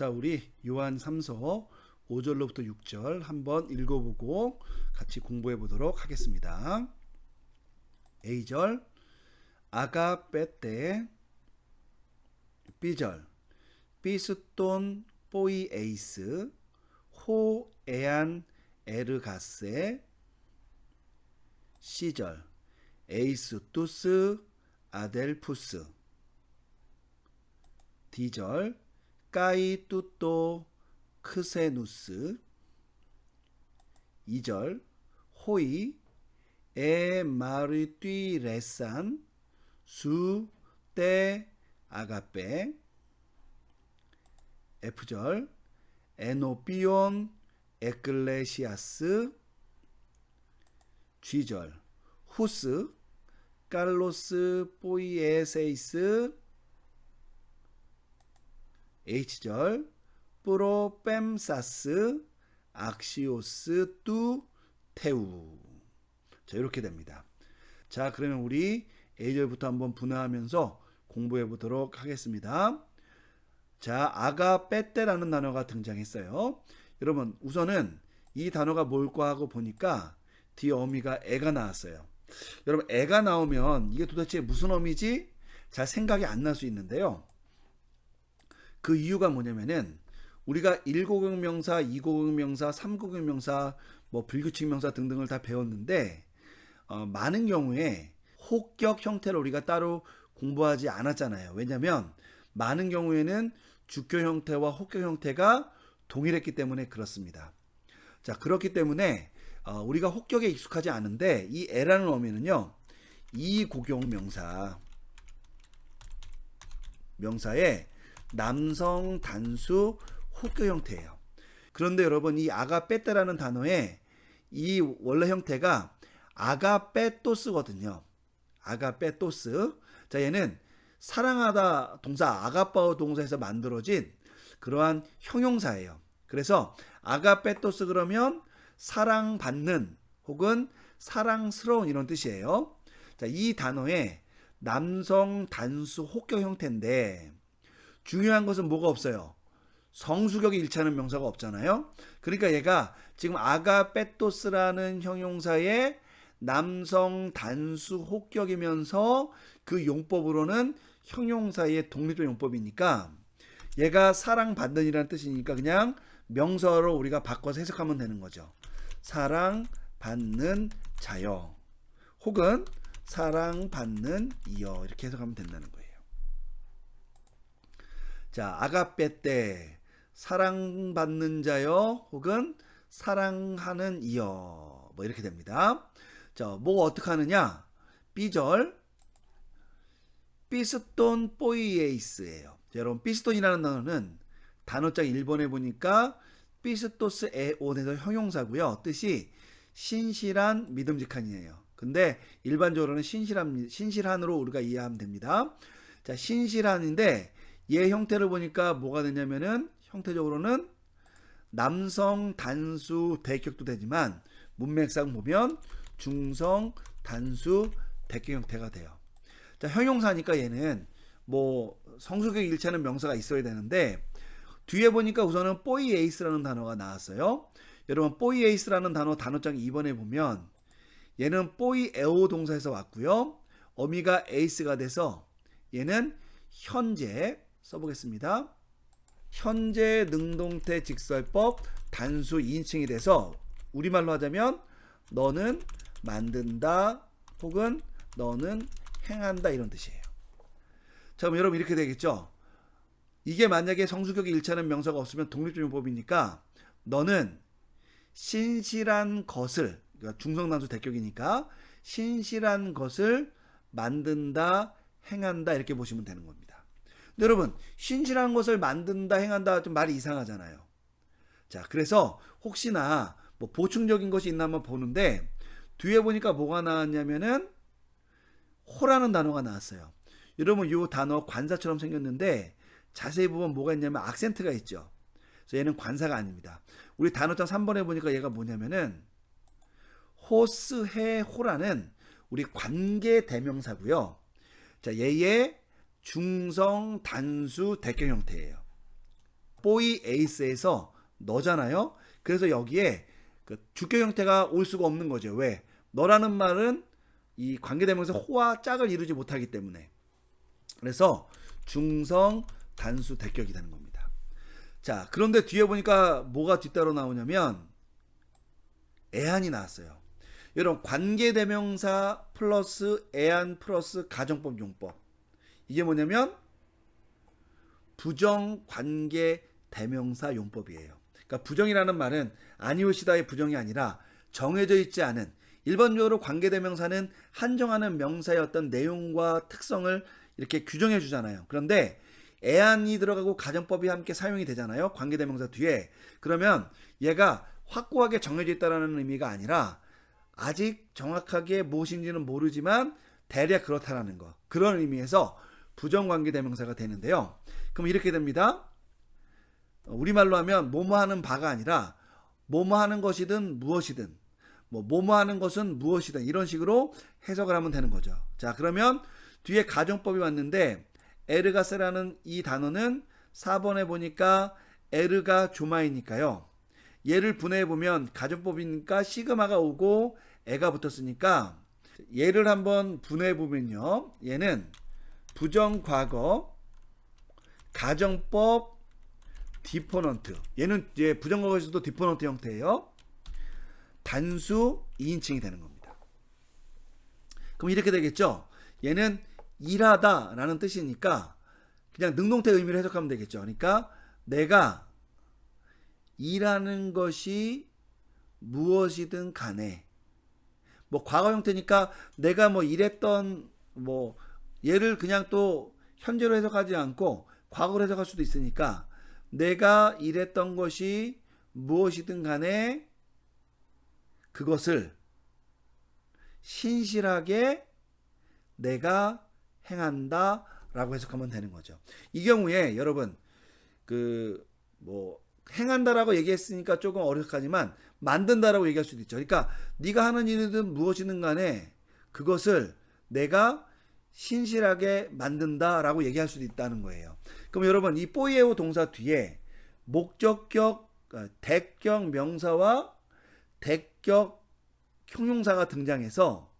자, 우리 요한 3서 5절로부터 6절 한번 읽어보고 같이 공부해 보도록 하겠습니다. A절 아가페테 B절 피스톤 포이에이스 호 에안 에르가세 C절 에이스 투스 아델푸스 D절 까이뚜또 크세누스. 2절 호이 에 마르띠 레산 수떼 아가페. F절 에노피온 에클레시아스. G절 후스 칼로스 포이에세이스 H절 프로펜사스 악시오스 뚜 테우 자 이렇게 됩니다. 자 그러면 우리 A절부터 한번 분화하면서 공부해 보도록 하겠습니다. 자 아가페떼라는 단어가 등장했어요. 여러분 우선은 이 단어가 뭘까 하고 보니까 뒤에 어미가 애가 나왔어요. 여러분 애가 나오면 이게 도대체 무슨 어미지? 잘 생각이 안 날 수 있는데요. 그 이유가 뭐냐면은 우리가 1고급 명사, 2고급 명사, 3고급 명사, 뭐 불규칙 명사 등등을 다 배웠는데 어, 많은 경우에 혹격 형태를 우리가 따로 공부하지 않았잖아요. 왜냐하면 많은 경우에는 주격 형태와 혹격 형태가 동일했기 때문에 그렇습니다. 자 그렇기 때문에 어, 우리가 혹격에 익숙하지 않은데 이 에라는 어미는요 이고경 명사 명사의 남성 단수 혹격 형태예요. 그런데 여러분 이 아가페떼라는 단어의 이 원래 형태가 아가페토스거든요. 아가페토스. 자 얘는 사랑하다 동사 아가파오 동사에서 만들어진 그러한 형용사예요. 그래서 아가페토스 그러면 사랑받는 혹은 사랑스러운 이런 뜻이에요. 자, 이 단어의 남성 단수 혹격 형태인데 중요한 것은 뭐가 없어요? 성수격이 일치하는 명사가 없잖아요. 그러니까 얘가 지금 아가페토스라는 형용사의 남성 단수 혹격이면서 그 용법으로는 형용사의 독립적 용법이니까 얘가 사랑받는 이라는 뜻이니까 그냥 명사로 우리가 바꿔서 해석하면 되는 거죠. 사랑받는 자여 혹은 사랑받는 이여 이렇게 해석하면 된다는 거예요. 자, 아가페 때 사랑받는 자여 혹은 사랑하는 이여 뭐 이렇게 됩니다. 자, 뭐 어떻게 하느냐? B절 피스톤 포이에이스예요. 여러분 피스톤이라는 단어는 단어장 1번에 보니까 피스토스 에온에서 형용사고요. 뜻이 신실한 믿음직한이에요. 근데 일반적으로는 신실한 신실한으로 우리가 이해하면 됩니다. 자, 신실한인데 얘 형태를 보니까 뭐가 되냐면은 형태적으로는 남성 단수 대격도 되지만 문맥상 보면 중성 단수 대격 형태가 돼요. 자, 형용사니까 얘는 뭐 성수격 일치하는 명사가 있어야 되는데 뒤에 보니까 우선은 포이에이스라는 단어가 나왔어요. 여러분 포이에이스라는 단어 단어장 2번에 보면 얘는 포이에오 동사에서 왔고요. 어미가 에이스가 돼서 얘는 현재 써보겠습니다. 현재 능동태 직설법 단수 2인칭이 돼서 우리말로 하자면 너는 만든다 혹은 너는 행한다 이런 뜻이에요. 자, 그럼 여러분 이렇게 되겠죠? 이게 만약에 성수격이 일치하는 명사가 없으면 독립적 용법이니까 너는 신실한 것을 그러니까 중성단수 대격이니까 신실한 것을 만든다, 행한다 이렇게 보시면 되는 겁니다. 여러분 신실한 것을 만든다, 행한다 좀 말이 이상하잖아요. 자, 그래서 혹시나 뭐 보충적인 것이 있나 한번 보는데 뒤에 보니까 뭐가 나왔냐면은 호라는 단어가 나왔어요. 여러분 이 단어 관사처럼 생겼는데 자세히 보면 뭐가 있냐면 악센트가 있죠. 그래서 얘는 관사가 아닙니다. 우리 단어장 3번에 보니까 얘가 뭐냐면은 호스해 호라는 우리 관계 대명사고요. 자, 얘의 중성 단수 대격 형태예요. 보이 에이스에서 너잖아요. 그래서 여기에 그 주격 형태가 올 수가 없는 거죠. 왜? 너라는 말은 이 관계대명사 호와 짝을 이루지 못하기 때문에. 그래서 중성 단수 대격이 되는 겁니다. 자, 그런데 뒤에 보니까 뭐가 뒤따로 나오냐면 애한이 나왔어요. 여러분 관계대명사 플러스 애한 플러스 가정법 용법 이게 뭐냐면 부정 관계 대명사 용법이에요. 그러니까 부정이라는 말은 아니오시다의 부정이 아니라 정해져 있지 않은 일반적으로 관계 대명사는 한정하는 명사의 어떤 내용과 특성을 이렇게 규정해 주잖아요. 그런데 애안이 들어가고 가정법이 함께 사용이 되잖아요. 관계 대명사 뒤에. 그러면 얘가 확고하게 정해져 있다라는 의미가 아니라 아직 정확하게 무엇인지는 모르지만 대략 그렇다라는 거. 그런 의미에서 부정관계 대명사가 되는데요. 그럼 이렇게 됩니다. 우리말로 하면 뭐뭐 하는 바가 아니라 뭐뭐 하는 것이든 무엇이든 뭐 뭐뭐 하는 것은 무엇이든 이런 식으로 해석을 하면 되는 거죠. 자, 그러면 뒤에 가정법이 왔는데 에르가스라는 이 단어는 4번에 보니까 에르가 조마이니까요. 얘를 분해해 보면 가정법이니까 시그마가 오고 애가 붙었으니까 얘를 한번 분해해 보면요. 얘는 부정 과거 가정법 디포넌트 얘는 이제 부정과거에서도 디포넌트 형태예요. 단수 2인칭이 되는 겁니다. 그럼 이렇게 되겠죠. 얘는 일하다 라는 뜻이니까 그냥 능동태 의미를 해석하면 되겠죠. 그러니까 내가 일하는 것이 무엇이든 간에 뭐 과거 형태니까 내가 뭐 일했던 뭐 얘를 그냥 또 현재로 해석하지 않고 과거로 해석할 수도 있으니까 내가 일했던 것이 무엇이든 간에 그것을 신실하게 내가 행한다 라고 해석하면 되는 거죠. 이 경우에 여러분 그 뭐 행한다라고 얘기했으니까 조금 어색하지만 만든다라고 얘기할 수도 있죠. 그러니까 네가 하는 일이든 무엇이든 간에 그것을 내가 신실하게 만든다라고 얘기할 수도 있다는 거예요. 그럼 여러분 이 뽀이에오 동사 뒤에 목적격 어, 대격 명사와 대격 형용사가 등장해서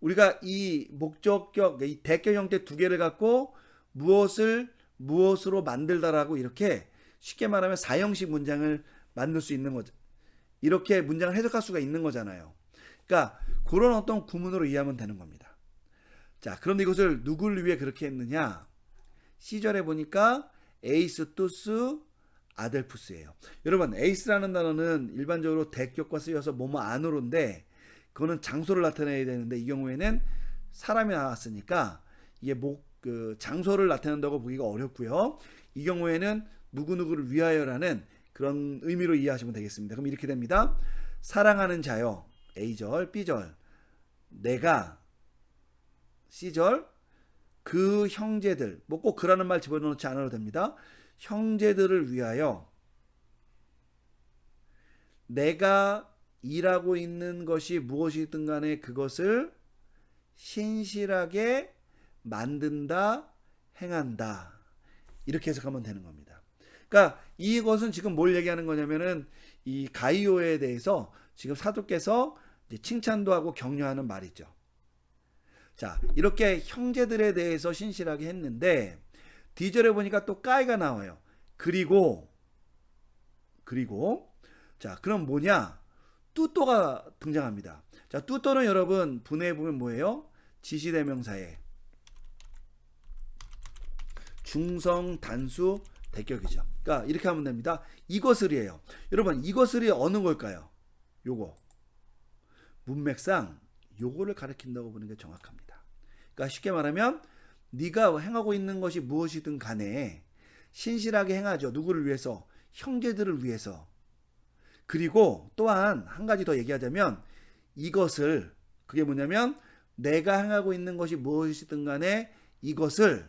우리가 이 목적격 이 대격 형태 두 개를 갖고 무엇을 무엇으로 만들다라고 이렇게 쉽게 말하면 사형식 문장을 만들 수 있는 거죠. 이렇게 문장을 해석할 수가 있는 거잖아요. 그러니까 그런 어떤 구문으로 이해하면 되는 겁니다. 자, 그런데 이것을 누구를 위해 그렇게 했느냐? 시절에 보니까 에이스 투스 아델푸스예요. 여러분, 에이스라는 단어는 일반적으로 대격과 쓰여서 뭐뭐 안으로인데 그거는 장소를 나타내야 되는데 이 경우에는 사람이 나왔으니까 이게 목 그 장소를 나타낸다고 보기가 어렵고요. 이 경우에는 누구누구를 위하여라는 그런 의미로 이해하시면 되겠습니다. 그럼 이렇게 됩니다. 사랑하는 자여 A절, B절 내가 C절 그 형제들 뭐 꼭 그라는 말 집어넣지 않아도 됩니다. 형제들을 위하여 내가 일하고 있는 것이 무엇이든 간에 그것을 신실하게 만든다, 행한다. 이렇게 해석하면 되는 겁니다. 그러니까 이것은 지금 뭘 얘기하는 거냐면은 이 가이오에 대해서 지금 사도께서 칭찬도 하고 격려하는 말이죠. 자, 이렇게 형제들에 대해서 신실하게 했는데 디절에 보니까 또 까이가 나와요. 그리고 그리고 자, 그럼 뭐냐? 뚜또가 등장합니다. 자, 뚜또는 여러분 분해해 보면 뭐예요? 지시대명사의 중성 단수 대격이죠. 그러니까 이렇게 하면 됩니다. 이것을이에요. 여러분 이것을이 어느 걸까요? 요거 문맥상 요거를 가리킨다고 보는 게 정확합니다. 그러니까 쉽게 말하면 네가 행하고 있는 것이 무엇이든 간에 신실하게 행하죠. 누구를 위해서? 형제들을 위해서. 그리고 또한 한 가지 더 얘기하자면 이것을 그게 뭐냐면 내가 행하고 있는 것이 무엇이든 간에 이것을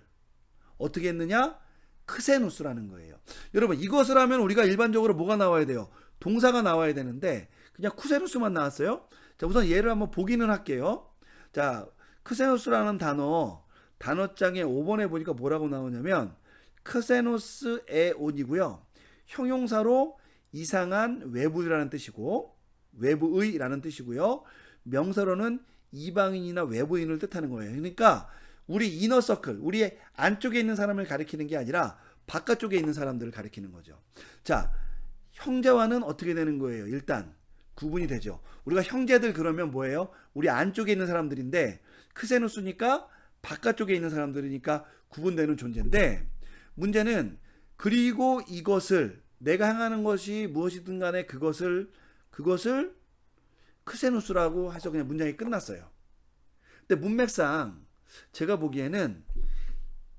어떻게 했느냐? 크세누스라는 거예요. 여러분 이것을 하면 우리가 일반적으로 뭐가 나와야 돼요? 동사가 나와야 되는데 그냥 쿠세누스만 나왔어요. 자 우선 예를 한번 보기는 할게요. 자 크세누스라는 단어 단어장에 5번에 보니까 뭐라고 나오냐면 크세노스 에온이고요. 형용사로 이상한 외부라는 뜻이고 외부의라는 뜻이고요. 명사로는 이방인이나 외부인을 뜻하는 거예요. 그러니까 우리 이너 서클, 우리 안쪽에 있는 사람을 가리키는 게 아니라 바깥쪽에 있는 사람들을 가리키는 거죠. 자, 형제와는 어떻게 되는 거예요? 일단 구분이 되죠. 우리가 형제들 그러면 뭐예요? 우리 안쪽에 있는 사람들인데 크세누스니까 바깥쪽에 있는 사람들이니까 구분되는 존재인데 문제는 그리고 이것을 내가 행하는 것이 무엇이든 간에 그것을 그것을 크세누스라고 해서 그냥 문장이 끝났어요. 근데 문맥상 제가 보기에는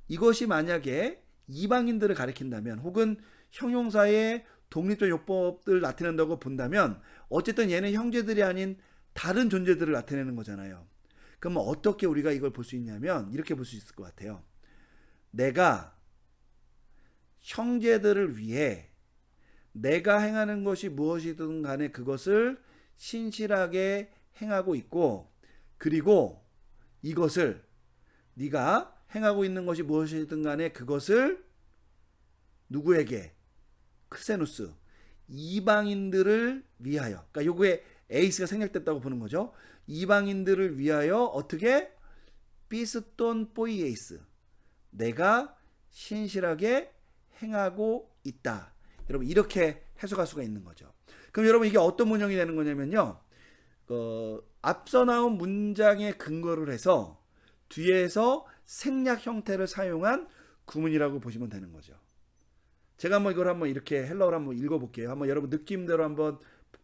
이것이 만약에 이방인들을 가리킨다면 혹은 형용사의 독립적 요법을 나타낸다고 본다면 어쨌든 얘는 형제들이 아닌 다른 존재들을 나타내는 거잖아요. 그럼 어떻게 우리가 이걸 볼 수 있냐면 이렇게 볼 수 있을 것 같아요. 내가 형제들을 위해 내가 행하는 것이 무엇이든 간에 그것을 신실하게 행하고 있고 그리고 이것을 네가 행하고 있는 것이 무엇이든 간에 그것을 누구에게 크세누스 이방인들을 위하여 그러니까 요거에 에이스가 생략됐다고 보는 거죠. 이방인들을 위하여 어떻게 피스톤 포이에이스 내가 신실하게 행하고 있다. 여러분 이렇게 해석할 수가 있는 거죠. 그럼 여러분 이게 어떤 문형이 되는 거냐면요. 어, 앞서 나온 문장에 근거를 해서 뒤에서 생략 형태를 사용한 구문이라고 보시면 되는 거죠. 제가 한번 이걸 한번 이렇게 헬러를 한번 읽어볼게요. 한번 여러분 느낌대로 한번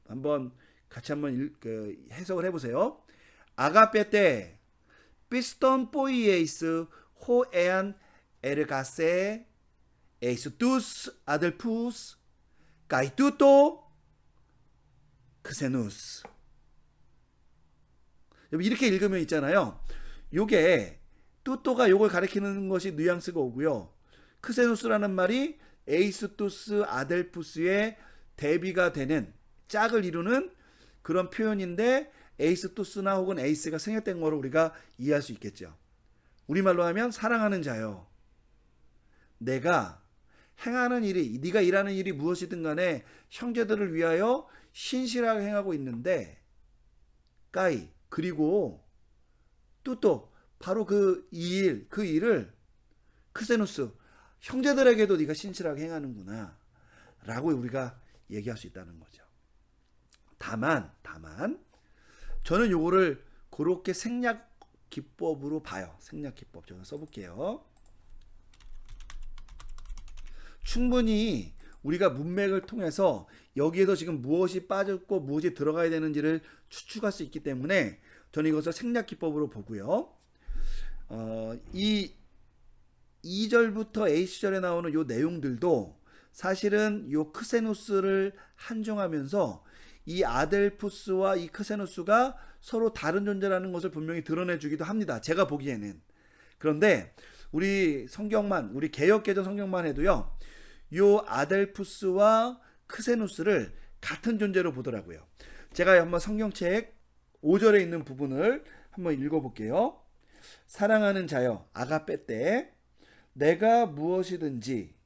한번 같이 한번 읽, 그, 해석을 해보세요. 아가페 때 피스톤 포이에이스 호에안 에르가세 에이스 투스 아들푸스 가이투토 크세누스 이렇게 읽으면 있잖아요. 요게 뚜또가 요걸 가리키는 것이 뉘앙스가 오고요. 크세누스라는 말이 에이스투스 아델푸스의 대비가 되는 짝을 이루는 그런 표현인데 에이스 투스나 혹은 에이스가 생략된 거로 우리가 이해할 수 있겠죠. 우리말로 하면 사랑하는 자요. 내가 행하는 일이 네가 일하는 일이 무엇이든 간에 형제들을 위하여 신실하게 행하고 있는데 까이 그리고 또 또 바로 그 일, 그 일을 크세누스 형제들에게도 네가 신실하게 행하는구나 라고 우리가 얘기할 수 있다는 거죠. 다만 다만 저는 요거를 그렇게 생략 기법으로 봐요. 생략 기법 저는 써볼게요. 충분히 우리가 문맥을 통해서 여기에서 지금 무엇이 빠졌고 무엇이 들어가야 되는지를 추측할 수 있기 때문에 저는 이것을 생략 기법으로 보고요. 어, 이 2절부터 A시절에 나오는 요 내용들도 사실은 요 크세누스를 한정하면서 이 아델푸스와 이 크세누스가 서로 다른 존재라는 것을 분명히 드러내 주기도 합니다. 제가 보기에는. 그런데 우리 성경만, 우리 개혁개정 성경만 해도요. 요 아델푸스와 크세누스를 같은 존재로 보더라고요. 제가 한번 성경책 5절에 있는 부분을 한번 읽어볼게요. 사랑하는 자여, 아가페 때 내가 무엇이든지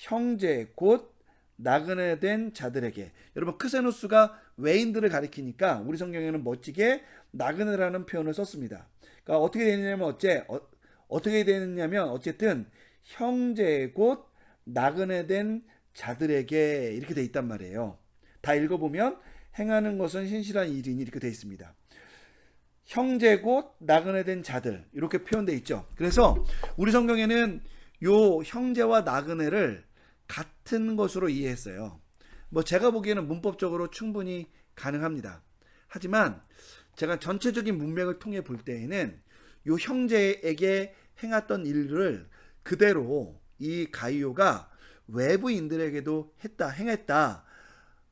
형제 곧 나그네 된 자들에게 여러분 크세누스가 외인들을 가리키니까 우리 성경에는 멋지게 나그네라는 표현을 썼습니다. 그러니까 어떻게 되느냐면 어째 어, 어떻게 되느냐면 어쨌든 형제 곧 나그네 된 자들에게 이렇게 돼 있단 말이에요. 다 읽어보면 행하는 것은 신실한 일이니 이렇게 돼 있습니다. 형제 곧 나그네 된 자들 이렇게 표현돼 있죠. 그래서 우리 성경에는 요 형제와 나그네를 같은 것으로 이해했어요. 뭐 제가 보기에는 문법적으로 충분히 가능합니다. 하지만 제가 전체적인 문맥을 통해 볼 때에는 요 형제에게 행했던 일을 그대로 이 가이오가 외부인들에게도 했다, 행했다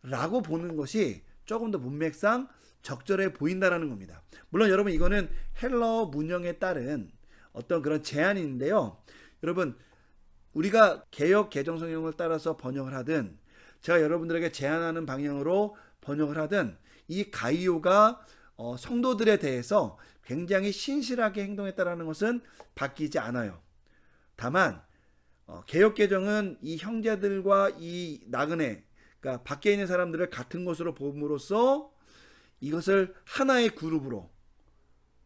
라고 보는 것이 조금 더 문맥상 적절해 보인다라는 겁니다. 물론 여러분 이거는 헬러 문형에 따른 어떤 그런 제안인데요. 여러분 우리가 개혁 개정 성경을 따라서 번역을 하든 제가 여러분들에게 제안하는 방향으로 번역을 하든 이 가이오가 어, 성도들에 대해서 굉장히 신실하게 행동했다라는 것은 바뀌지 않아요. 다만 어, 개혁 개정은 이 형제들과 이 나그네, 그러니까 밖에 있는 사람들을 같은 것으로 봄으로써 이것을 하나의 그룹으로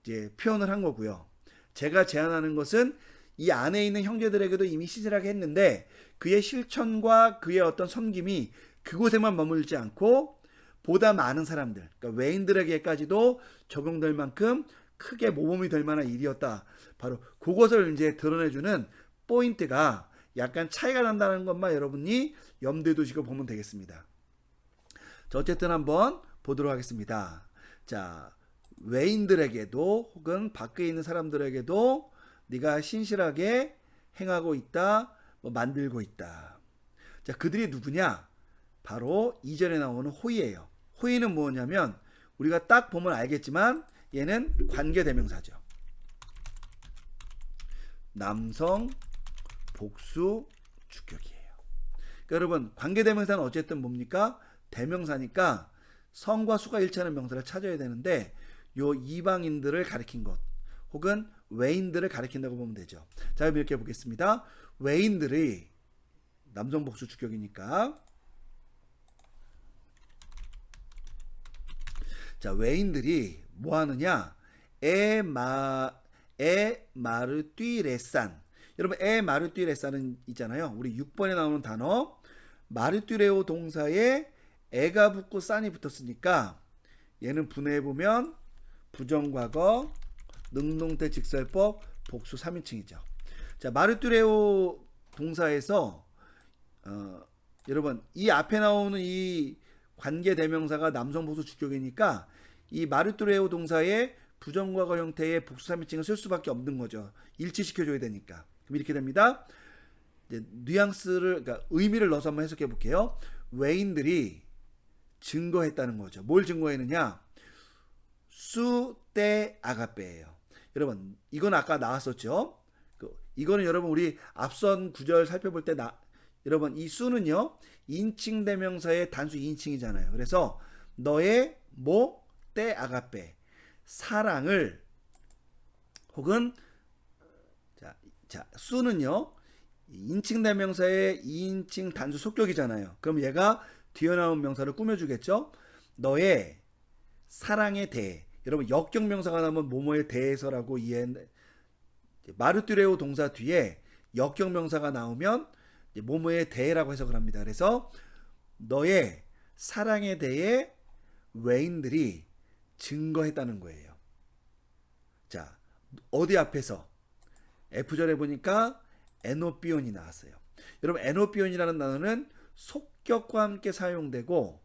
이제 표현을 한 거고요. 제가 제안하는 것은 이 안에 있는 형제들에게도 이미 시절하게 했는데 그의 실천과 그의 어떤 섬김이 그곳에만 머물지 않고 보다 많은 사람들, 그러니까 외인들에게까지도 적용될 만큼 크게 모범이 될 만한 일이었다. 바로 그것을 이제 드러내주는 포인트가 약간 차이가 난다는 것만 여러분이 염두에 두시고 보면 되겠습니다. 자, 어쨌든 한번 보도록 하겠습니다. 자, 외인들에게도 혹은 밖에 있는 사람들에게도 네가 신실하게 행하고 있다, 뭐 만들고 있다. 자, 그들이 누구냐? 바로 이전에 나오는 호의예요. 호의는 뭐냐면 우리가 딱 보면 알겠지만 얘는 관계 대명사죠. 남성 복수 주격이에요. 그러니까 여러분 관계 대명사는 어쨌든 뭡니까? 대명사니까 성과 수가 일치하는 명사를 찾아야 되는데 요 이방인들을 가리킨 것 혹은 외인들을 가리킨다고 보면 되죠. 자, 그럼 이렇게 보겠습니다. 외인들이 남성 복수 주격이니까 자, 외인들이 뭐 하느냐? 에마 에마르띠레산. 여러분 에마르띠레산은 있잖아요. 우리 6번에 나오는 단어 마르띠레오 동사에 에가 붙고 산이 붙었으니까 얘는 분해해 보면 부정과거 능동태 직설법 복수 3인칭이죠. 자, 마르띠레오 동사에서 어, 여러분 이 앞에 나오는 이 관계 대명사가 남성 복수 주격이니까 이 마르투레오 동사의 부정과거 형태의 복수 3인칭을 쓸 수밖에 없는 거죠. 일치시켜 줘야 되니까. 그럼 이렇게 됩니다. 이제 뉘앙스를 그러니까 의미를 넣어서 한번 해석해 볼게요. 외인들이 증거했다는 거죠. 뭘 증거했느냐? 수때 아가페예요. 여러분, 이건 아까 나왔었죠. 그, 이거는 여러분 우리 앞선 구절 살펴볼 때 나, 여러분 이 수는요 인칭 대명사의 단수 인칭이잖아요. 그래서 너의 뭐 때 아가페 사랑을 혹은 자, 자 수는요 인칭 대명사의 2인칭 단수 속격이잖아요. 그럼 얘가 뒤에 나온 명사를 꾸며주겠죠. 너의 사랑에 대해 여러분 역경 명사가 나오면 뭐뭐에 대해서라고 이해 마르뚜레오 동사 뒤에 역경 명사가 나오면 뭐뭐에 대해라고 해석을 합니다. 그래서 너의 사랑에 대해 외인들이 증거했다는 거예요. 자, 어디 앞에서 F절에 보니까 에노피온이 나왔어요. 여러분 에노피온이라는 단어는 속격과 함께 사용되고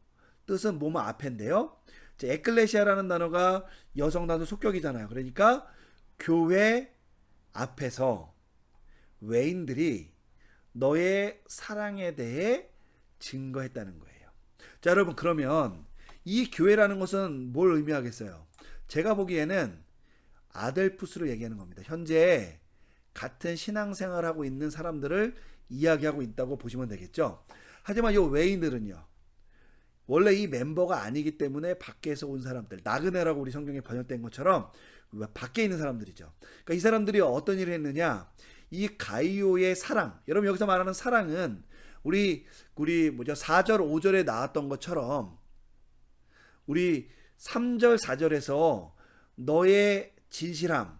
뜻은 뭐뭐 앞인데요. 에클레시아라는 단어가 여성 단어 속격이잖아요. 그러니까 교회 앞에서 외인들이 너의 사랑에 대해 증거했다는 거예요. 자, 여러분, 그러면 이 교회라는 것은 뭘 의미하겠어요? 제가 보기에는 아델푸스를 얘기하는 겁니다. 현재 같은 신앙생활을 하고 있는 사람들을 이야기하고 있다고 보시면 되겠죠. 하지만 이 외인들은요. 원래 이 멤버가 아니기 때문에 밖에서 온 사람들, 나그네라고 우리 성경에 번역된 것처럼 밖에 있는 사람들이죠. 그러니까 이 사람들이 어떤 일을 했느냐? 이 가이오의 사랑. 여러분 여기서 말하는 사랑은 우리 우리 뭐죠? 4절 5절에 나왔던 것처럼 우리 3절 4절에서 너의 진실함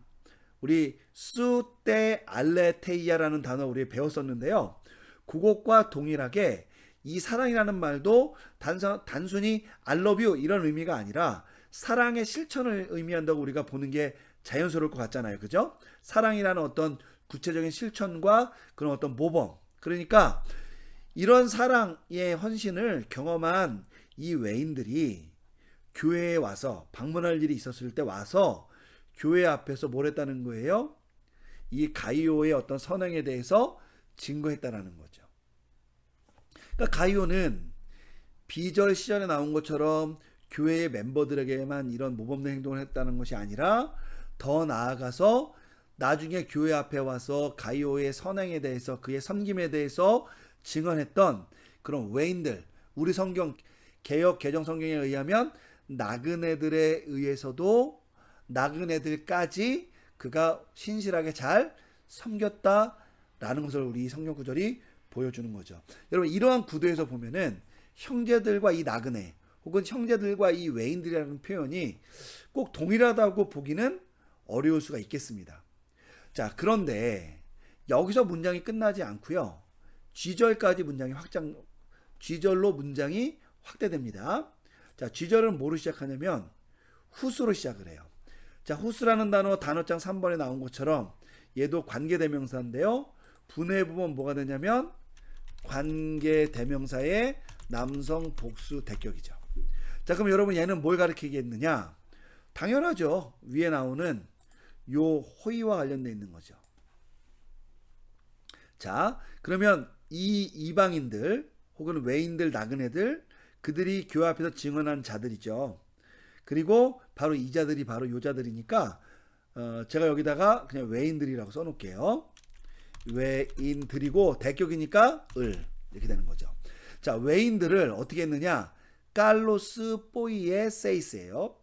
우리 수테 알레테이아라는 단어 우리 배웠었는데요. 그것과 동일하게 이 사랑이라는 말도 단서, 단순히 I love you 이런 의미가 아니라 사랑의 실천을 의미한다고 우리가 보는 게 자연스러울 것 같잖아요. 그죠? 사랑이라는 어떤 구체적인 실천과 그런 어떤 모범. 그러니까 이런 사랑의 헌신을 경험한 이 외인들이 교회에 와서 방문할 일이 있었을 때 와서 교회 앞에서 뭘 했다는 거예요? 이 가이오의 어떤 선행에 대해서 증거했다라는 거죠. 그러니까 가이오는 비절 시절에 나온 것처럼 교회의 멤버들에게만 이런 모범된 행동을 했다는 것이 아니라 더 나아가서 나중에 교회 앞에 와서 가이오의 선행에 대해서 그의 섬김에 대해서 증언했던 그런 외인들 우리 성경 개혁 개정 성경에 의하면 나그네들에 의해서도 나그네들까지 그가 신실하게 잘 섬겼다 라는 것을 우리 성경 구절이 보여주는 거죠. 여러분 이러한 구도에서 보면은 형제들과 이 나그네 혹은 형제들과 이 외인들이라는 표현이 꼭 동일하다고 보기는 어려울 수가 있겠습니다. 자, 그런데 여기서 문장이 끝나지 않고요. 쥐절까지 문장이 확장 쥐절로 문장이 확대됩니다. 자, 쥐절은 뭐로 시작하냐면 후수로 시작을 해요. 자, 후수라는 단어 단어장 3번에 나온 것처럼 얘도 관계대명사인데요. 분해 부분 뭐가 되냐면 관계 대명사의 남성 복수 대격이죠. 자, 그럼 여러분 얘는 뭘 가리키겠느냐? 당연하죠. 위에 나오는 요 호의와 관련돼 있는 거죠. 자, 그러면 이 이방인들 혹은 외인들 나그네들 그들이 교회 앞에서 증언한 자들이죠. 그리고 바로 이 자들이 바로 요 자들이니까 어, 제가 여기다가 그냥 외인들이라고 써놓을게요. 외인들이고 대격이니까 을 이렇게 되는 거죠. 자, 외인들을 어떻게 했느냐? 깔로스 뽀이의 세이스예요.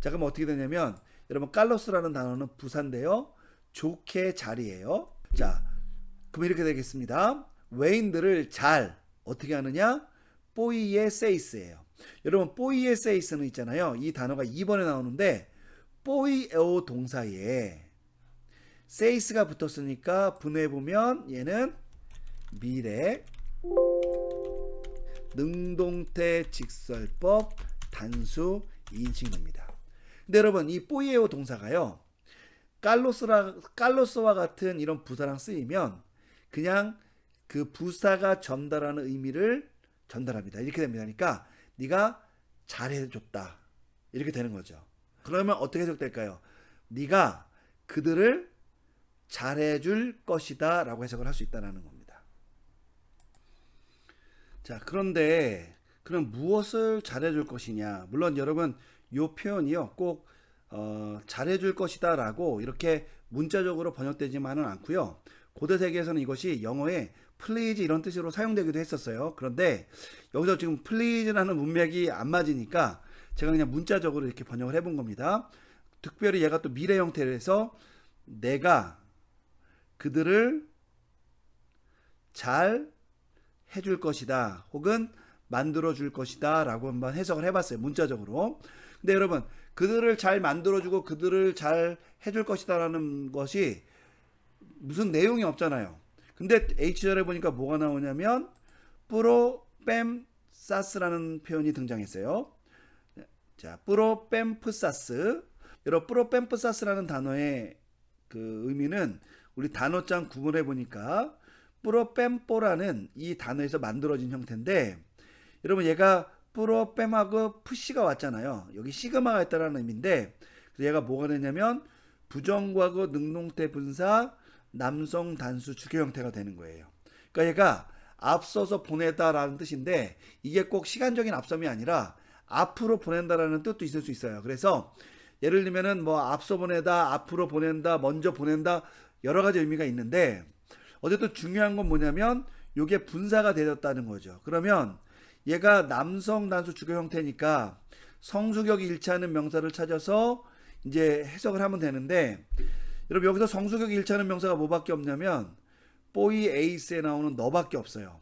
자, 그럼 어떻게 되냐면 여러분 깔로스라는 단어는 부사인데요. 좋게 잘이에요. 자, 그럼 이렇게 되겠습니다. 외인들을 잘 어떻게 하느냐? 뽀이의 세이스예요. 여러분 뽀이의 세이스는 있잖아요. 이 단어가 2번에 나오는데 뽀이에오 동사에 세이스가 붙었으니까 분해해 보면 얘는 미래 능동태 직설법 단수 2인칭입니다. 근데 여러분 이 뽀이에오 동사가요. 깔로스라 깔로스와 같은 이런 부사랑 쓰이면 그냥 그 부사가 전달하는 의미를 전달합니다. 이렇게 됩니다. 그러니까 네가 잘해줬다 이렇게 되는 거죠. 그러면 어떻게 해석될까요? 네가 그들을 잘해줄 것이다 라고 해석을 할 수 있다라는 겁니다. 자 그런데 그럼 무엇을 잘해줄 것이냐? 물론 여러분 요 표현이요 꼭 어, 잘해줄 것이다 라고 이렇게 문자적으로 번역되지만은 않고요. 고대 세계에서는 이것이 영어에 플리즈 이런 뜻으로 사용되기도 했었어요. 그런데 여기서 지금 플리즈라는 문맥이 안 맞으니까 제가 그냥 문자적으로 이렇게 번역을 해본 겁니다. 특별히 얘가 또 미래 형태로 해서 내가 그들을 잘 해줄 것이다. 혹은 만들어 줄 것이다. 라고 한번 해석을 해봤어요. 문자적으로. 근데 여러분, 그들을 잘 만들어주고 그들을 잘 해줄 것이다 라는 것이 무슨 내용이 없잖아요. 근데 H절에 보니까 뭐가 나오냐면 프로뱀사스라는 표현이 등장했어요. 자, 프로뱀프사스. 여러분, 프로뱀프사스라는 단어의 그 의미는 우리 단어장 구분해 보니까 프로뱀뽀라는 이 단어에서 만들어진 형태인데 여러분 얘가 프로뱀하고 푸시가 왔잖아요. 여기 시그마가 있다라는 의미인데 얘가 뭐가 되냐면 부정과거 능동태 분사 남성 단수 주격 형태가 되는 거예요. 그러니까 얘가 앞서서 보내다라는 뜻인데 이게 꼭 시간적인 앞섬이 아니라 앞으로 보낸다라는 뜻도 있을 수 있어요. 그래서 예를 들면은 뭐 앞서 보내다, 앞으로 보낸다, 먼저 보낸다 여러 가지 의미가 있는데 어쨌든 중요한 건 뭐냐면 이게 분사가 되었다는 거죠. 그러면 얘가 남성 단수 주격 형태니까 성수격이 일치하는 명사를 찾아서 이제 해석을 하면 되는데 여러분 여기서 성수격이 일치하는 명사가 뭐밖에 없냐면 뽀이 에이스에 나오는 너밖에 없어요.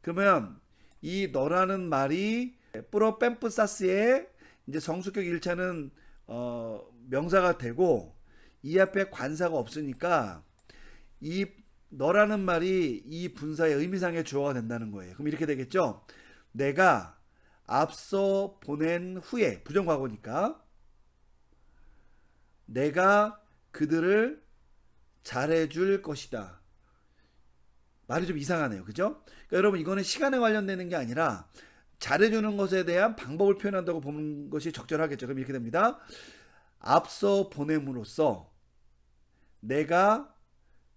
그러면 이 너라는 말이 프로뱀프사스에 이제 성수격 일치하는 어, 명사가 되고 이 앞에 관사가 없으니까 이 너라는 말이 이 분사의 의미상의 주어가 된다는 거예요. 그럼 이렇게 되겠죠? 내가 앞서 보낸 후에 부정과거니까 내가 그들을 잘해줄 것이다. 말이 좀 이상하네요. 그죠? 그러니까 여러분 이거는 시간에 관련되는 게 아니라 잘해주는 것에 대한 방법을 표현한다고 보는 것이 적절하겠죠. 그럼 이렇게 됩니다. 앞서 보냄으로써 내가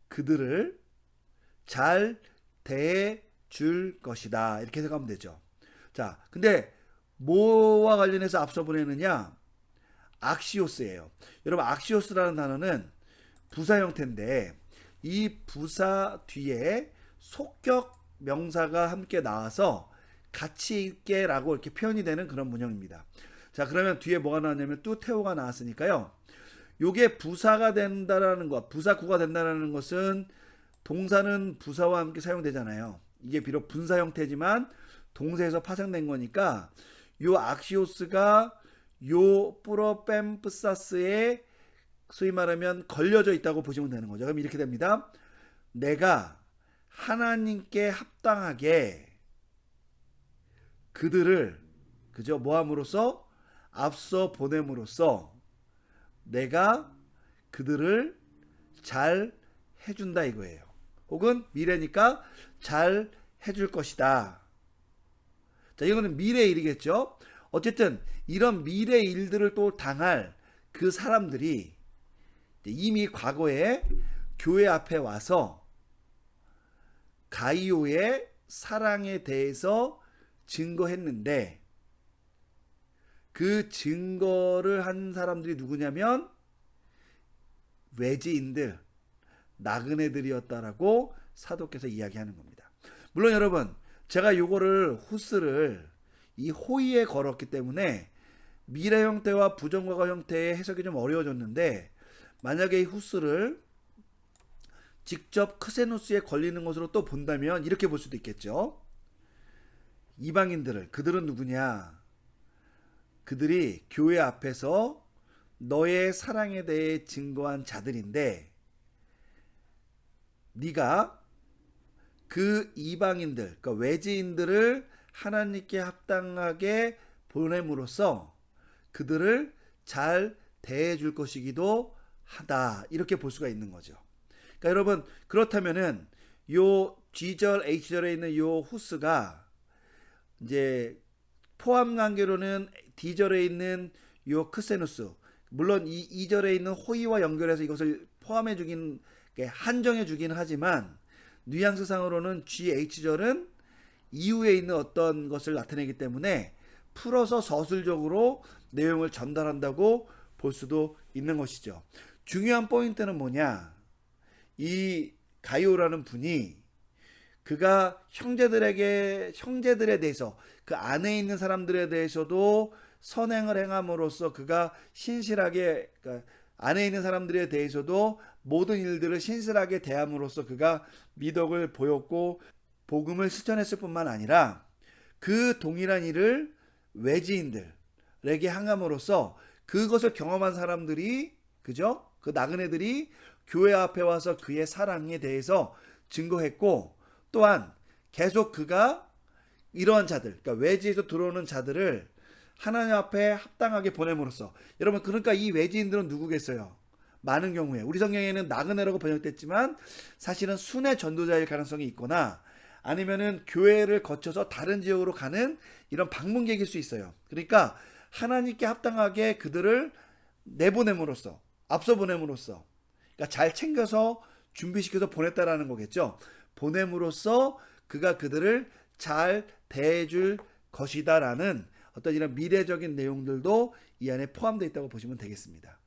그들을 잘 대해 줄 것이다. 이렇게 생각하면 되죠. 자, 근데 뭐와 관련해서 앞서 보내느냐? 악시오스예요. 여러분 악시오스라는 단어는 부사 형태인데 이 부사 뒤에 속격 명사가 함께 나와서 같이 있게라고 이렇게 표현이 되는 그런 문형입니다. 자, 그러면 뒤에 뭐가 나왔냐면 뚜테오가 나왔으니까요. 요게 부사가 된다라는 것, 부사구가 된다라는 것은 동사는 부사와 함께 사용되잖아요. 이게 비록 분사 형태지만 동사에서 파생된 거니까 요 악시오스가 요 프로뱀프사스에 소위 말하면 걸려져 있다고 보시면 되는 거죠. 그럼 이렇게 됩니다. 내가 하나님께 합당하게 그들을 그죠 모함으로써 앞서 보냄으로써 내가 그들을 잘 해준다 이거예요. 혹은 미래니까 잘 해줄 것이다. 자, 이거는 미래 일이겠죠. 어쨌든 이런 미래 일들을 또 당할 그 사람들이 이미 과거에 교회 앞에 와서 가이오의 사랑에 대해서 증거했는데 그 증거를 한 사람들이 누구냐면 외지인들, 나그네들이었다라고 사도께서 이야기하는 겁니다. 물론 여러분, 제가 요거를 후스를 이 호의에 걸었기 때문에 미래 형태와 부정과거 형태의 해석이 좀 어려워졌는데 만약에 이 후스를 직접 크세누스에 걸리는 것으로 또 본다면 이렇게 볼 수도 있겠죠. 이방인들을 그들은 누구냐? 그들이 교회 앞에서 너의 사랑에 대해 증거한 자들인데 네가 그 이방인들, 그러니까 외지인들을 하나님께 합당하게 보냄으로써 그들을 잘 대해 줄 것이기도 하다. 이렇게 볼 수가 있는 거죠. 그러니까 여러분 그렇다면은 요 G절 H절에 있는 요 후스가 이제 포함 관계로는 D절에 있는 요 크세누스 물론 이 2절에 있는 호의와 연결해서 이것을 포함해 주긴 한정해 주긴 하지만 뉘앙스상으로는 GH절은 이후에 있는 어떤 것을 나타내기 때문에 풀어서 서술적으로 내용을 전달한다고 볼 수도 있는 것이죠. 중요한 포인트는 뭐냐? 이 가이오라는 분이 그가 형제들에게 형제들에 대해서 그 안에 있는 사람들에 대해서도 선행을 행함으로써 그가 신실하게 그러니까 안에 있는 사람들에 대해서도 모든 일들을 신실하게 대함으로써 그가 미덕을 보였고 복음을 실천했을 뿐만 아니라 그 동일한 일을 외지인들에게 행함으로써 그것을 경험한 사람들이 그죠? 그 나그네들이 교회 앞에 와서 그의 사랑에 대해서 증거했고 또한 계속 그가 이러한 자들, 그러니까 외지에서 들어오는 자들을 하나님 앞에 합당하게 보냄으로써 여러분 그러니까 이 외지인들은 누구겠어요? 많은 경우에 우리 성경에는 나그네라고 번역됐지만 사실은 순회 전도자일 가능성이 있거나 아니면은 교회를 거쳐서 다른 지역으로 가는 이런 방문객일 수 있어요. 그러니까 하나님께 합당하게 그들을 내보냄으로써 앞서 보냄으로써 그러니까 잘 챙겨서 준비시켜서 보냈다라는 거겠죠. 보냄으로써 그가 그들을 잘 대해줄 것이다라는 어떤 이런 미래적인 내용들도 이 안에 포함되어 있다고 보시면 되겠습니다.